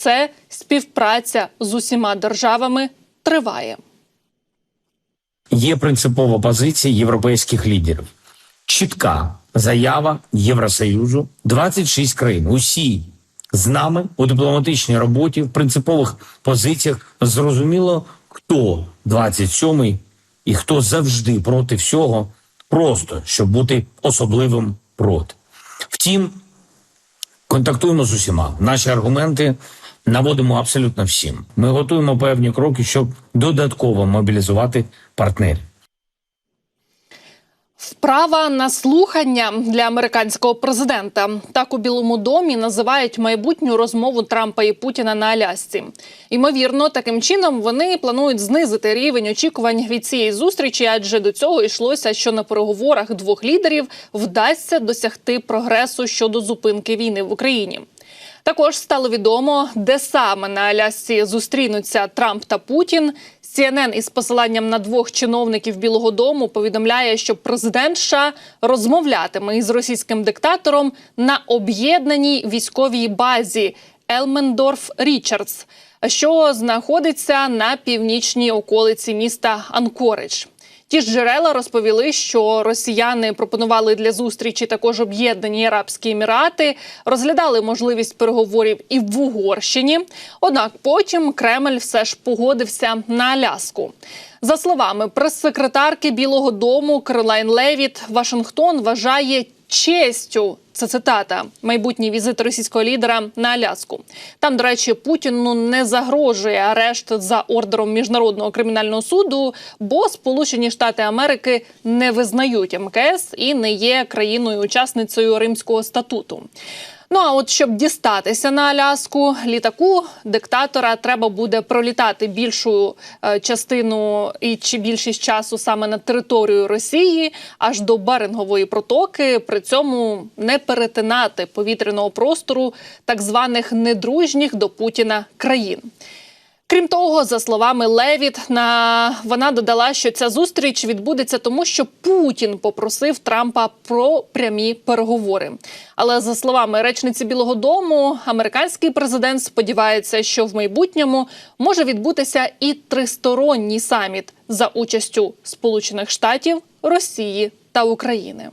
Це співпраця з усіма державами триває. Є принципова позиція європейських лідерів. Чітка заява Євросоюзу, 26 країн. Усі з нами у дипломатичній роботі, в принципових позиціях. Зрозуміло, хто 27-й і хто завжди проти всього, просто щоб бути особливим проти. Втім, контактуємо з усіма. Наші аргументи наводимо абсолютно всім. Ми готуємо певні кроки, щоб додатково мобілізувати партнерів. Вправа на слухання для американського президента. Так у Білому домі називають майбутню розмову Трампа і Путіна на Алясці. Ймовірно, таким чином вони планують знизити рівень очікувань від цієї зустрічі, адже до цього йшлося, що на переговорах двох лідерів вдасться досягти прогресу щодо зупинки війни в Україні. Також стало відомо, де саме на Алясці зустрінуться Трамп та Путін. CNN із посиланням на двох чиновників Білого Дому повідомляє, що президент США розмовлятиме із російським диктатором на об'єднаній військовій базі Елмендорф Річардс, що знаходиться на північній околиці міста Анкоридж. Ті ж джерела розповіли, що росіяни пропонували для зустрічі також об'єднані Арабські Емірати, розглядали можливість переговорів і в Угорщині. Однак потім Кремль все ж погодився на Аляску. За словами прес-секретарки Білого Дому Каролайн Левіт, Вашингтон вважає честю. Це цитата майбутній візит російського лідера на Аляску. Там, до речі, Путіну не загрожує арешт за ордером міжнародного кримінального суду, бо Сполучені Штати Америки не визнають МКС і не є країною-учасницею Римського статуту. Ну а от щоб дістатися на Аляску, літаку диктатора треба буде пролітати більшу е, частину і чи більшість часу саме на територію Росії, аж до Берингової протоки. При цьому не перетинати повітряного простору так званих недружніх до Путіна країн. Крім того, за словами Левіт, на вона додала, що ця зустріч відбудеться тому, що Путін попросив Трампа про прямі переговори. Але за словами речниці Білого Дому, американський президент сподівається, що в майбутньому може відбутися і тристоронній саміт за участю Сполучених Штатів, Росії та України.